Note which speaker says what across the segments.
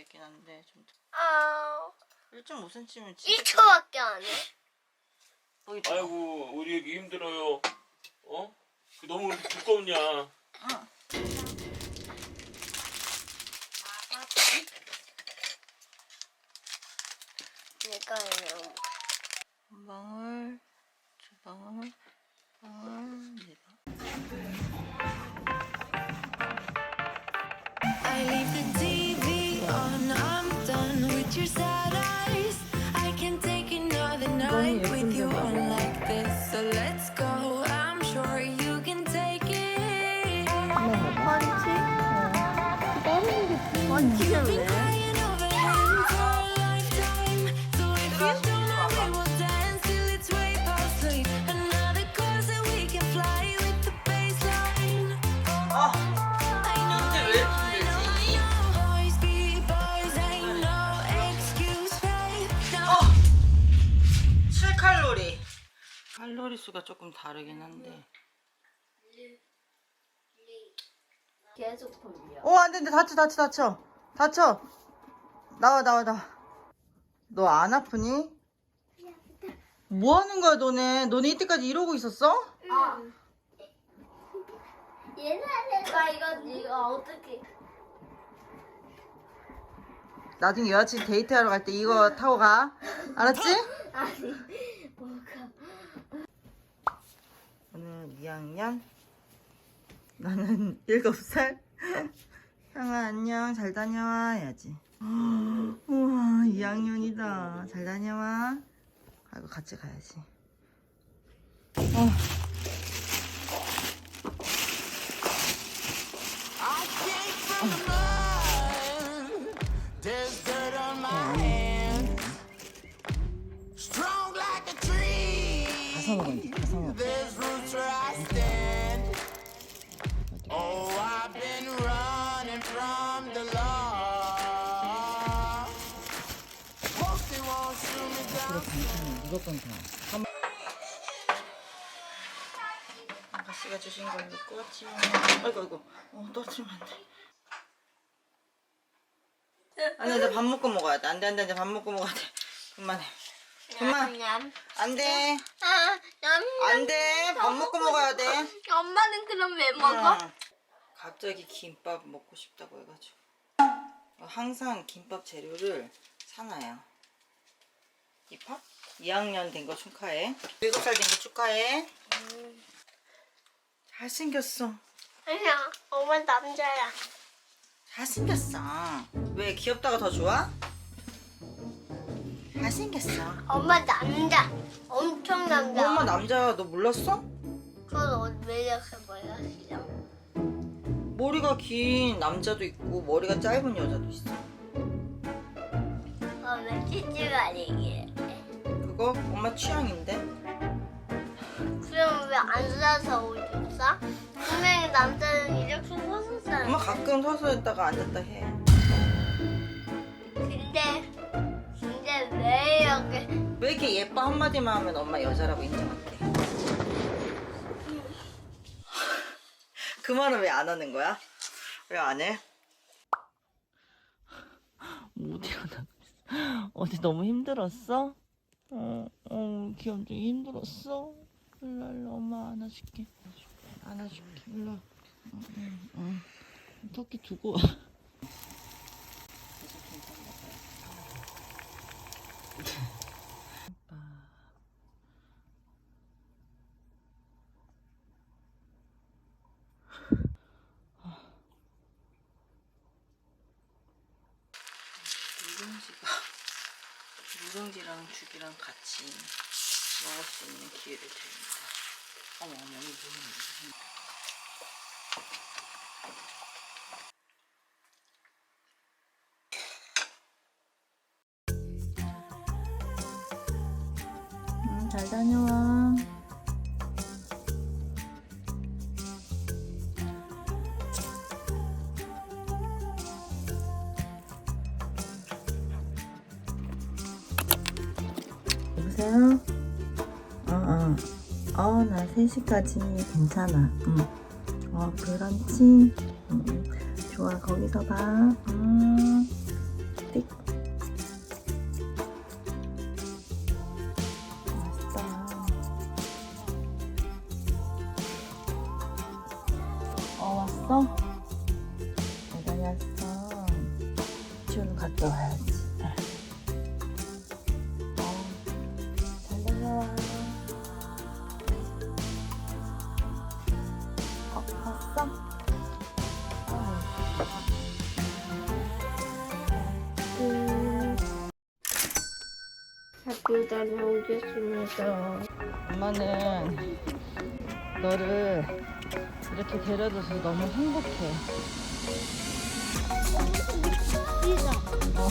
Speaker 1: 있긴 한데 좀
Speaker 2: 아,
Speaker 1: 1.5cm면 진짜
Speaker 2: 1초밖에 안 해.
Speaker 1: 거의 다
Speaker 3: 아이고 우리 애기 힘들어요. 어? 그 너무 이렇게 두껍냐?
Speaker 2: 그러니까 그냥
Speaker 1: 한 방울, 두 방울, 칼로리 수가 조금 다르긴 한데.
Speaker 2: 계속 돌려.
Speaker 1: 어, 안 된대. 다쳐, 다쳐, 다쳐. 다쳐. 나와, 나와, 나와. 너 안 아프니? 뭐 하는 거야, 너네? 너네 이때까지 이러고 있었어?
Speaker 2: 아. 옛날에가 이거 이거 어떻게?
Speaker 1: 나중에 여자친 데이트하러 갈 때 이거 타고 가. 알았지?
Speaker 2: 아니 뭐가?
Speaker 1: 오늘 2학년. 나는 7살. 형아, 안녕. 잘 다녀와. 해야지. 우와, 2학년이다. 잘 다녀와. 아이고, 같이 가야지. 어. 가서 먹어, 이제. 가서 먹어. 무조건 다. 한- 아가씨가 주신 걸로 꼬치. 아이고, 아이고. 어, 떨어뜨리면 안 돼. 아니, 나밥 먹고 먹어야 돼. 안 돼, 안 돼, 안 돼. 밥 먹고 먹어야 돼. 그만해. 그만.
Speaker 2: 냠.
Speaker 1: 안 돼.
Speaker 2: 아, 냠.
Speaker 1: 안 돼. 밥 먹고 먹어야 돼.
Speaker 2: 엄마는 그럼 왜 먹어?
Speaker 1: 응. 갑자기 김밥 먹고 싶다고 해가지고. 항상 김밥 재료를 사놔요. 입학? 2학년 된 거 축하해. 7살 된 거 축하해. 잘생겼어.
Speaker 2: 아니야, 엄마 남자야.
Speaker 1: 잘생겼어. 왜 귀엽다가 더 좋아? 잘생겼어.
Speaker 2: 엄마 남자. 엄청 남자.
Speaker 1: 엄마 남자 너 몰랐어?
Speaker 2: 그건 매력해 뭐야, 진짜.
Speaker 1: 머리가 긴 남자도 있고 머리가 짧은 여자도 있어.
Speaker 2: 엄마 찌찌가 얘기해.
Speaker 1: 그거 엄마 취향인데?
Speaker 2: 그럼 왜 안 사서 옷 줬어? 분명히 남자는 이렇게 서서 사.
Speaker 1: 엄마 가끔 서서 있다가 앉았다 해.
Speaker 2: 근데 근데 왜 이렇게
Speaker 1: 왜 이렇게 예뻐 한마디만 하면 엄마 여자라고 인정할게. 그 말은 왜 안 하는 거야? 왜 안 해? 어디가 나 어디 너무 힘들었어? 어, 어, 귀염둥이 힘들었어? 일로 일로 엄마 안아줄게. 안아줄게. 일로. 응, 응, 응. 토끼 두고 와. 누룽지랑 죽이랑 같이 먹을 수 있는 기회를 드립니다. 어머 어머 이거 뭐야? 1시까지 괜찮아. 응. 어, 그렇지. 응. 좋아, 거기서 봐. 음. 띡. 이렇게 데려줘서 너무 행복해. 어.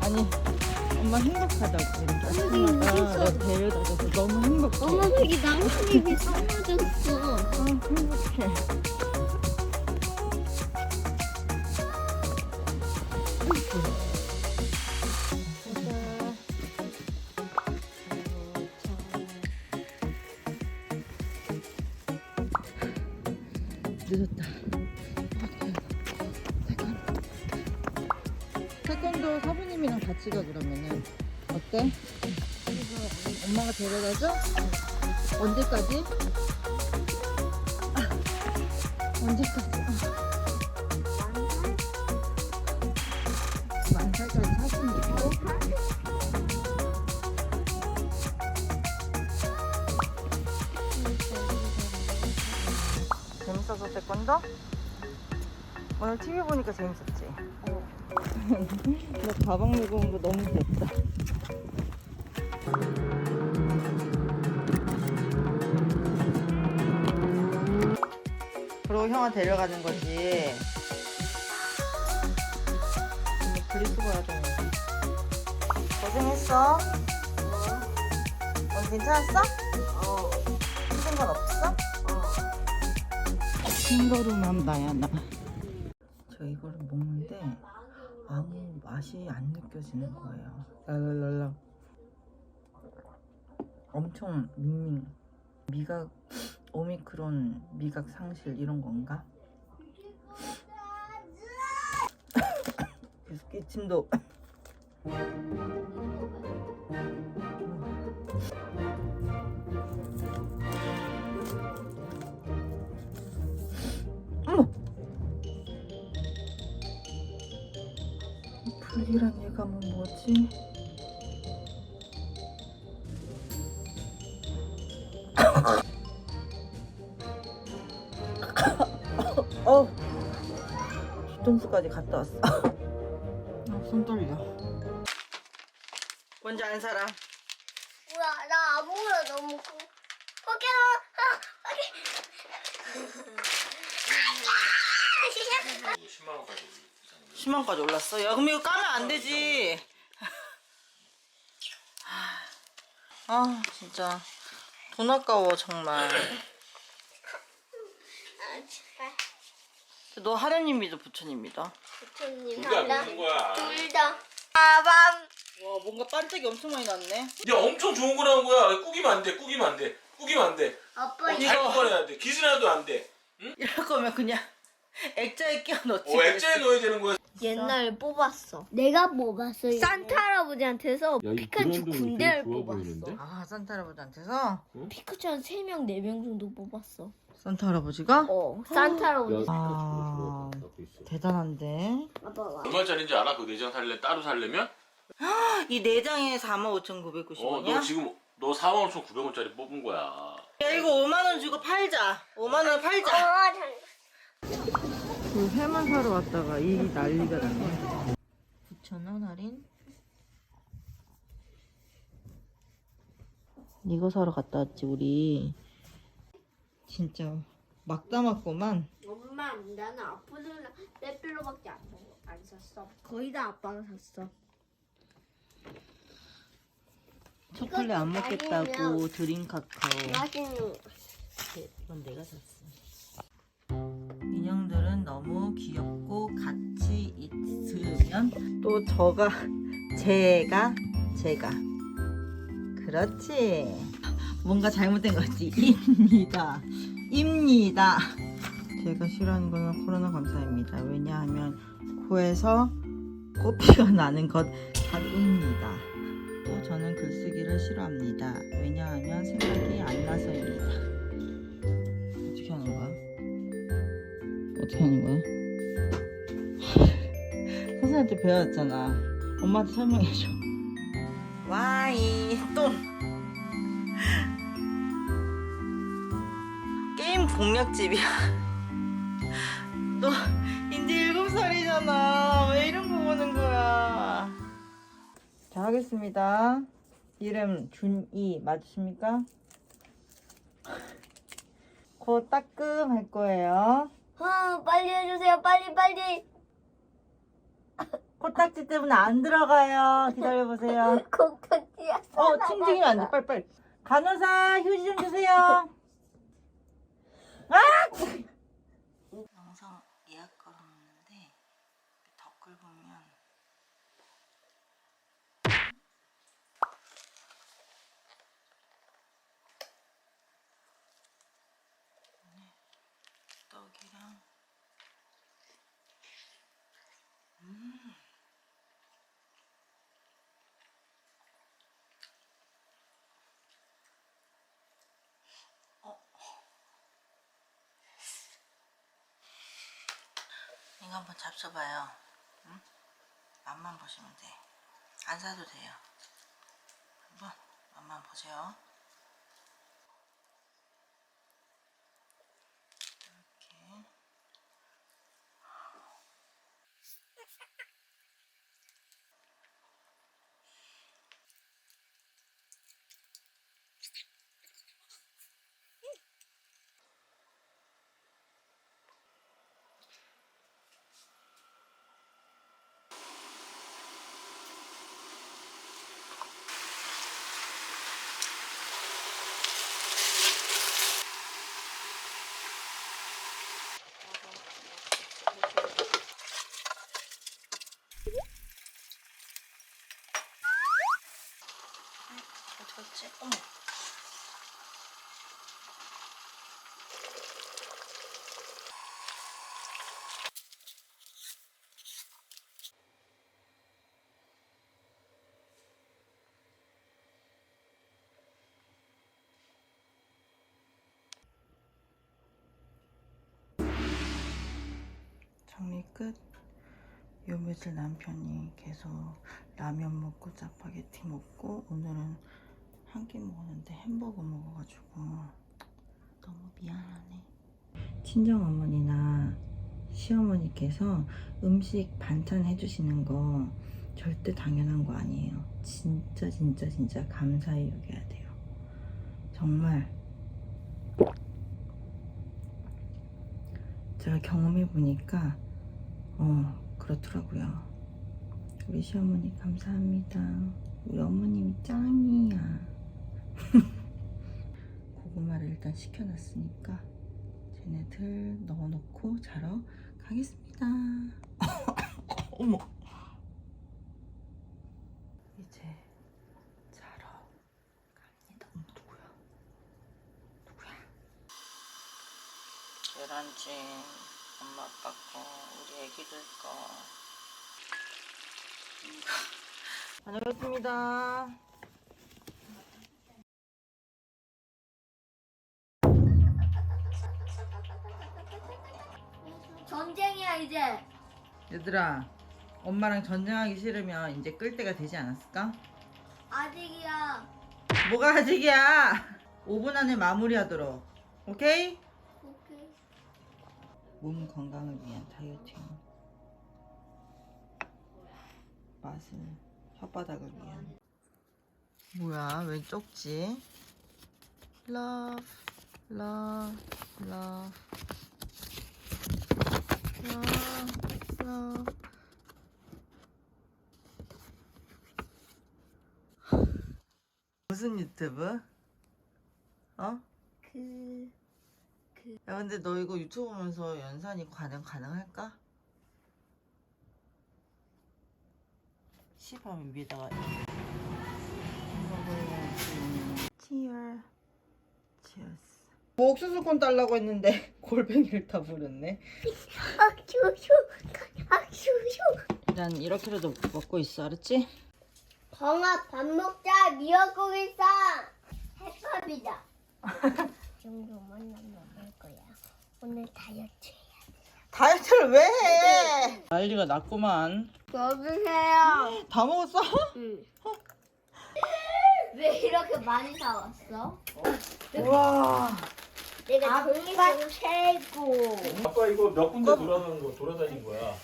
Speaker 1: 아니, 엄마 행복하다고. 아침마다 너 데려다줘서 너무 행복해.
Speaker 2: 엄마 여기 나뭇잎이 떨어졌어.
Speaker 1: 어, 행복해. 언제까지? 아. 만 살까지 사진 있고? 재밌어서 태권도? 오늘 TV 보니까 재밌었지? 너 가방 메고 온 거 너무 귀엽다. 형아 데려가는 거지. 근데 그리스 가야 되는데. 고생했어. 오늘 괜찮았어? 어. 힘든 건 없어? 어. 싱거rum함 나야 나. 저 이거를 먹는데 아무 맛이 안 느껴지는 거예요. 랄랄랄라. 엄청 밍밍. 미각 오미크론 미각 상실 이런 건가? 계속 기침도! 불길한 예감은 뭐지? 어 뒤통수까지 갔다 왔어. 아, 손 떨려. 뭔지 아는 사람?
Speaker 2: 뭐야, 나 아무거나 너무 커. 포켓몬, 아,
Speaker 3: 10만 원까지 올리잖아.
Speaker 1: 10만까지 올랐어? 야 그럼 이거 까면 안 되지. 아 진짜 돈 아까워 정말.
Speaker 2: 아.
Speaker 1: 너 하나님 믿어 부처님 믿어?
Speaker 2: 부처님
Speaker 3: 둘다
Speaker 2: 하나,
Speaker 3: 먹는 거야.
Speaker 2: 둘 다. 아밤.
Speaker 1: 와 뭔가 반짝이 엄청 많이 났네.
Speaker 3: 야 엄청 좋은 거 나온 거야. 꾸기면 안 돼. 꾸기면 안 돼. 꾸기면 안 돼.
Speaker 2: 아빠
Speaker 3: 어,
Speaker 2: 이거.
Speaker 3: 잘 꾸겨내야 돼. 기스나도 안 돼.
Speaker 1: 이럴 거면 그냥 액자에 끼워 넣지.
Speaker 3: 어 액자에 넣어야 되는 거야.
Speaker 2: 옛날에 뽑았어. 내가 뽑았어. 산타 할아버지한테서
Speaker 3: 야, 이
Speaker 2: 피카츄 군대를
Speaker 3: 좋아
Speaker 2: 뽑았어.
Speaker 3: 보이는데?
Speaker 1: 아 산타 할아버지한테서
Speaker 2: 피카츄 한 3명, 4명 정도 뽑았어.
Speaker 1: 산타 할아버지가
Speaker 2: 어, 산타 할아버지.
Speaker 1: 아 대단한데.
Speaker 2: 아빠 와.
Speaker 3: 얼마짜리인지 알아? 그 내장 살래 따로 살려면?
Speaker 1: 이네 장에
Speaker 3: 어,
Speaker 1: 45,990원이야?
Speaker 3: 너 지금 너 4만 5,900원짜리 뽑은 거야.
Speaker 1: 야 이거 5만 원 주고 팔자. 5만 원 팔자.
Speaker 2: 어, 잘.
Speaker 1: 그 회만 사러 왔다가 이 난리가 났네. 9,000원 할인? 이거 사러 갔다 왔지 우리. 진짜 막 담았구만.
Speaker 2: 엄마, 나는 아프들랑 빼필로밖에 안. 안 샀어. 거의 다 아빠가 샀어.
Speaker 1: 초콜릿 안 먹겠다고 드림 카카오. 이건 내가 샀어. 인형들은 너무 귀엽고 같이 있으면 또 저가 제가 제가 그렇지 뭔가 잘못된 거지 입니다 입니다 제가 싫어하는 거는 코로나 검사입니다. 왜냐하면 코에서 코피가 나는 것 같습니다. 또 저는 글쓰기를 싫어합니다. 왜냐하면 생각이 안 나서입니다. 어떻게 하는 거야? 어떻게 하는 거야? 선생님한테 배웠잖아. 엄마한테 설명해줘. 와이 똥. 공략집이야. 너 이제 일곱 살이잖아. 왜 이런 거 보는 거야? 자 하겠습니다. 이름 준이 맞으십니까? 코 따끔 할 거예요.
Speaker 2: 응, 빨리 해주세요. 빨리, 빨리.
Speaker 1: 코딱지 때문에 안 들어가요. 기다려보세요.
Speaker 2: 콩깍지야.
Speaker 1: 어, 칭칭이면 안 돼. 빨리빨리. 간호사 휴지 좀 주세요. 아! 영상 예약 걸어놓는데 댓글 보면 이거 한번 잡숴봐요. 응? 맛만 보시면 돼. 안 사도 돼요. 한번 맛만 보세요. 정리 끝. 요 며칠 남편이 계속 라면 먹고 짜파게티 먹고 오늘은 한 끼 먹었는데 햄버거 먹어가지고 너무 미안하네. 친정 어머니나 시어머니께서 음식 반찬 해주시는 거 절대 당연한 거 아니에요. 진짜 진짜 진짜 감사히 여겨야 돼요. 정말 제가 경험해 보니까 어 그렇더라고요. 우리 시어머니 감사합니다. 우리 어머님이 짱이야. 고구마를 일단 식혀놨으니까 쟤네들 넣어놓고 자러 가겠습니다. 어머. 이제 자러 갑니다. 어머, 누구야? 누구야? 계란찜 엄마 아빠 거 우리 애기들 거 다녀오겠습니다
Speaker 2: 전쟁이야, 이제.
Speaker 1: 얘들아 엄마랑 전쟁하기 싫으면 이제 끌 때가 되지 않았을까?
Speaker 2: 아직이야.
Speaker 1: 뭐가 아직이야 5분 안에 마무리하도록 오케이?
Speaker 2: 오케이.
Speaker 1: 몸 건강을 위한 다이어트 맛을 혓바닥을 위한 뭐야 왜 쪽지 love love love love love 무슨 유튜브? 어?
Speaker 2: 그,
Speaker 1: 야 근데 너 이거 유튜브 보면서 연산이 가능 가능할까? 10하면 위에다가 치얼 치얼스 뭐 옥수수콘 달라고 했는데 골뱅이를 다 부렸네.
Speaker 2: 악슈슈 악슈슈
Speaker 1: 일단 이렇게라도 먹고 있어, 알았지?
Speaker 2: 정아 밥 먹자 미역국이 싸 햇밥이다 정도만 먹을 거야 오늘 다이어트
Speaker 1: 다이어트를 왜 해? 난리가 났구만.
Speaker 2: 먹으세요
Speaker 1: 다 먹었어?
Speaker 2: 응. 왜 이렇게 많이 사왔어?
Speaker 1: 우와.
Speaker 2: 내가 종이컵 최고
Speaker 3: 아까 이거 몇 군데 돌아다니는 거 돌아다닌 거야.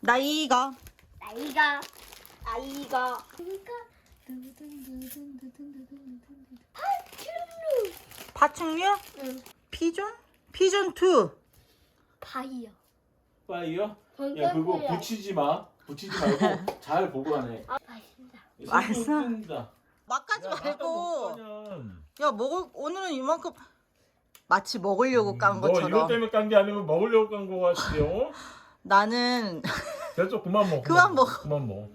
Speaker 1: 나이가.
Speaker 2: 나이가 나이가
Speaker 1: 파충류?
Speaker 2: 응.
Speaker 1: 피존? 피존 2.
Speaker 2: 바이요
Speaker 3: 빠이요? 야 그거 붙이지 마. 붙이지 말고 잘 보고 하네.
Speaker 2: 아 맛있다
Speaker 1: 맛있어?
Speaker 3: 뜬다.
Speaker 1: 막 가지
Speaker 3: 야, 나도
Speaker 1: 말고. 야, 먹을 오늘은 이만큼 마치 먹으려고
Speaker 3: 깐뭐 이것
Speaker 1: 것처럼.
Speaker 3: 때문에 깐 게 아니고 먹으려고 깐 거 같아요.
Speaker 1: 나는
Speaker 3: 됐어 그만 먹어.
Speaker 1: 그만 먹어.
Speaker 3: 그만 먹어.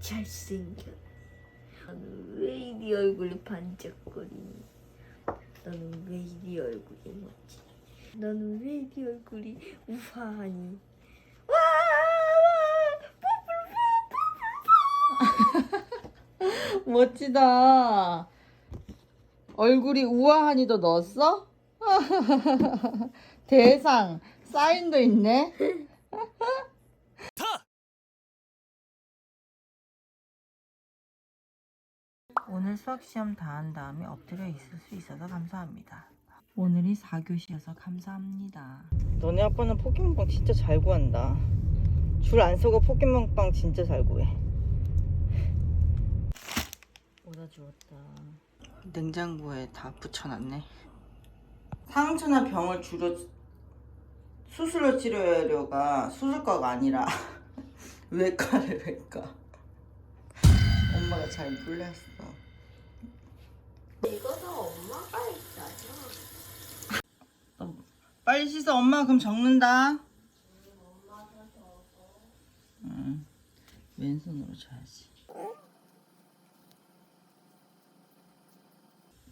Speaker 4: 잘생겨? 너는 왜 이리 얼굴이 반짝거리니? 왜 이리 얼굴이 멋지? 너는 왜 이리 얼굴이 우아하니? 와!
Speaker 1: 멋지다. 얼굴이 우아하니도 넣었어? 대상 사인도 있네. 오늘 수학 시험 다 한 다음에 엎드려 있을 수 있어서 감사합니다. 오늘이 4교시여서 감사합니다. 너네 아빠는 포켓몬빵 진짜 잘 구한다. 줄 안 서고 포켓몬빵 진짜 잘 구해. 오다 주웠다. 냉장고에 다 붙여놨네. 상처나 병을 주로 수술로 치료하려가 수술과가 아니라 외과를 외과. 엄마가 잘 몰랐어.
Speaker 2: 이거도 엄마가 있잖아
Speaker 1: 빨리 씻어 엄마 그럼 적는다. 응. 왼손으로 줘야지.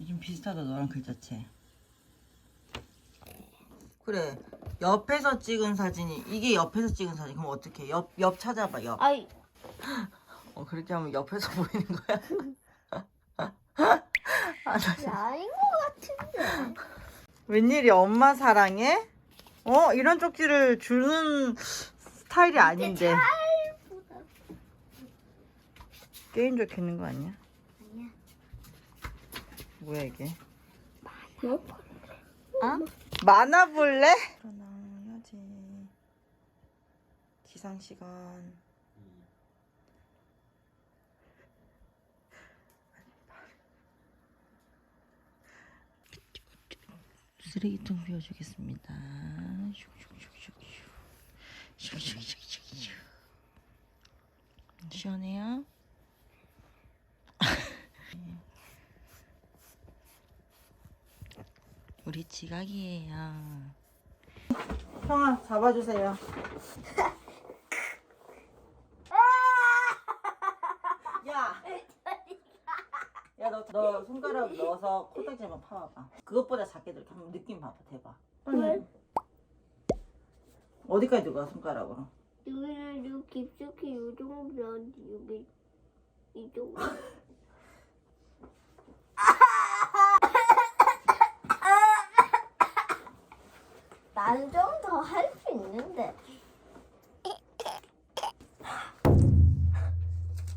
Speaker 1: 좀 비슷하다 너랑 글자체. 그래 옆에서 찍은 사진이 이게 옆에서 찍은 사진 그럼 어떻게 옆 옆 찾아봐 옆.
Speaker 2: 아이
Speaker 1: 어 그렇게 하면 옆에서 보이는 거야. 아, 나
Speaker 2: 나인 것 같은데
Speaker 1: 웬일이 엄마 사랑해? 어 이런 쪽지를 주는 스타일이 아닌데. 게임 적혀있는 거 아니야?
Speaker 2: 아니야.
Speaker 1: 뭐야 이게?
Speaker 2: 뭐?
Speaker 1: 만화 볼래? 일어나야지. 기상 시간. 쓰레기통 비워주겠습니다. 시원해요? 우리 지각이에요. 형아 잡아주세요. 야, 야 너너 손가락 넣어서 코딱지 한번 파봐봐. 그것보다 작게 들게 한번 느낌 봐봐, 대박.
Speaker 2: 왜?
Speaker 1: 어디까지 들어가 손가락으로?
Speaker 2: 여기는 좀 깊숙이 요 정도 여기 이 정도 나는 좀 더 할 수 있는데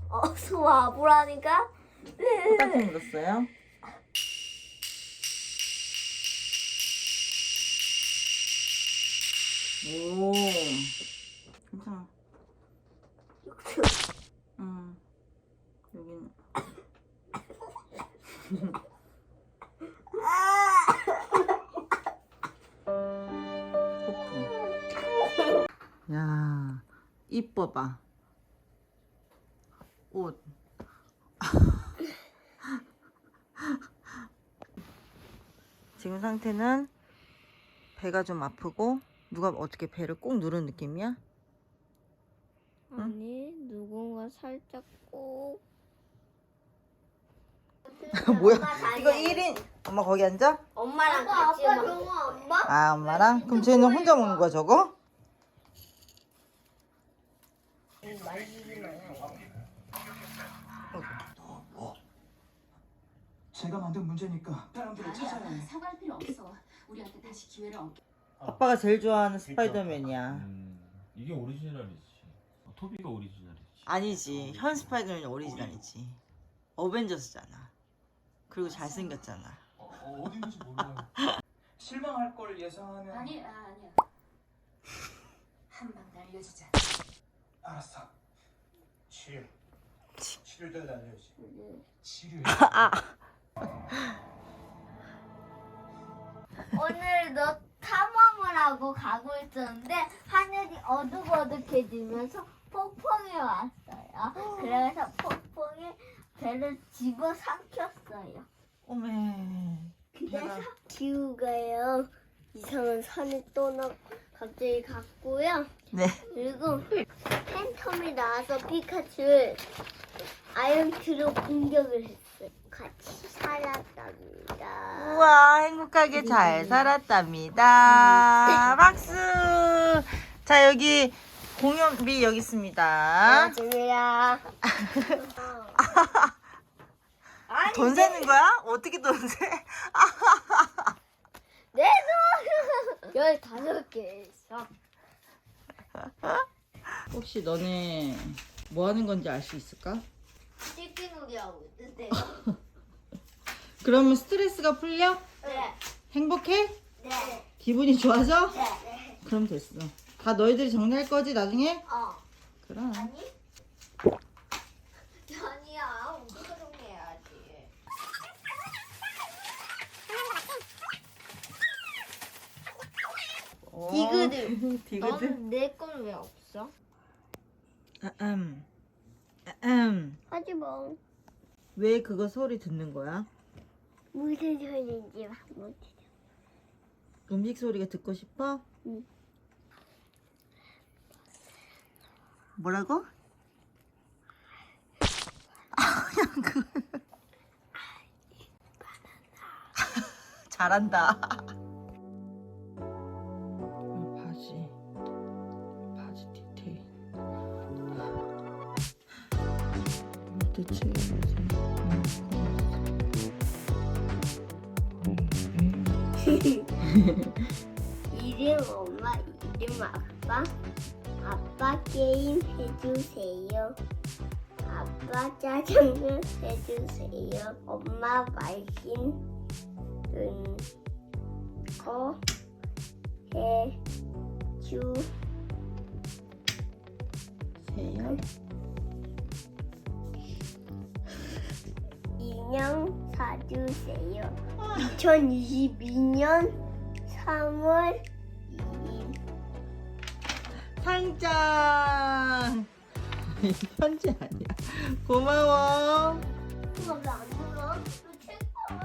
Speaker 2: 어서 와보라니까
Speaker 1: 코딱지 묻었어요? 지금 상태는 배가 좀 아프고 누가 어떻게 배를 꼭 누른 느낌이야?
Speaker 2: 아니 누군가 살짝 꼭
Speaker 1: 뭐야? 이거 1인 엄마 거기 앉아?
Speaker 2: 엄마랑 같이 먹 엄마?
Speaker 1: 아 엄마랑? 그럼 쟤는 혼자 먹는 거야 저거?
Speaker 5: 제가 만든 문제니까 사람들을 찾아야 해.
Speaker 6: 사과할 필요 없어. 우리한테 다시 기회를 얻.
Speaker 1: 아빠가 제일 좋아하는 스파이더맨이야
Speaker 3: 음, 이게 오리지널이지. 토비가 오리지널이지.
Speaker 1: 아니지 현 스파이더맨이 오리지널이지 어벤져스잖아 그리고 잘생겼잖아
Speaker 5: 어, 어, 어디 있는지 몰라요. 실망할 걸 예상하면
Speaker 6: 아니야, 아니야. 한방 날려주자.
Speaker 5: 알았어. 치료. 치료를 날려야지. 치료.
Speaker 2: 오늘 너 탐험을 하고 가고 있었는데 하늘이 어둑어둑해지면서 폭풍이 왔어요. 그래서 폭풍이 배를 집어 삼켰어요.
Speaker 1: 오메
Speaker 2: 그래서 기우가요 이상한 산에 떠나 갑자기 갔고요.
Speaker 1: 네
Speaker 2: 그리고 팬텀이 나와서 피카츄를 아이언트로 공격을 했어요.
Speaker 1: 우와 행복하게 잘 살았답니다 박수 자 여기 공연비 여기 있습니다
Speaker 2: 맞습니다.
Speaker 1: 돈 세는 거야? 어떻게 돈 세?
Speaker 2: 내 돈! 열다섯 개 있어.
Speaker 1: 혹시 너네 뭐 하는 건지 알 수 있을까?
Speaker 2: 찌끼놀이 하고 있는데요.
Speaker 1: 그러면 스트레스가 풀려?
Speaker 2: 네.
Speaker 1: 행복해?
Speaker 2: 네.
Speaker 1: 기분이 좋아져?
Speaker 2: 네.
Speaker 1: 그럼 됐어 다 너희들이 정리할 거지 나중에?
Speaker 2: 어.
Speaker 1: 그럼
Speaker 2: 아니? 아니야. 우리가 정리해야지. 디그들.
Speaker 1: 디그들?
Speaker 2: 너는 내건 왜 없어?
Speaker 1: 아음 아음
Speaker 2: 하지 뭐.
Speaker 1: 왜 그거 소리 듣는 거야?
Speaker 2: 무슨 소리인지 못.
Speaker 1: 음식 소리가 듣고 싶어?
Speaker 2: 응.
Speaker 1: 뭐라고? 잘한다. 바지, 바지 디테일. 대체
Speaker 2: 이름 엄마, 이름 아빠. 아빠 게임 해주세요. 아빠 짜장면 해주세요. 엄마 말씀 거 해주
Speaker 1: 세요?
Speaker 2: 인형 사주세요. 2022년 3월 2일.
Speaker 1: 상장. 편지 아니야. 고마워.
Speaker 2: 눌러?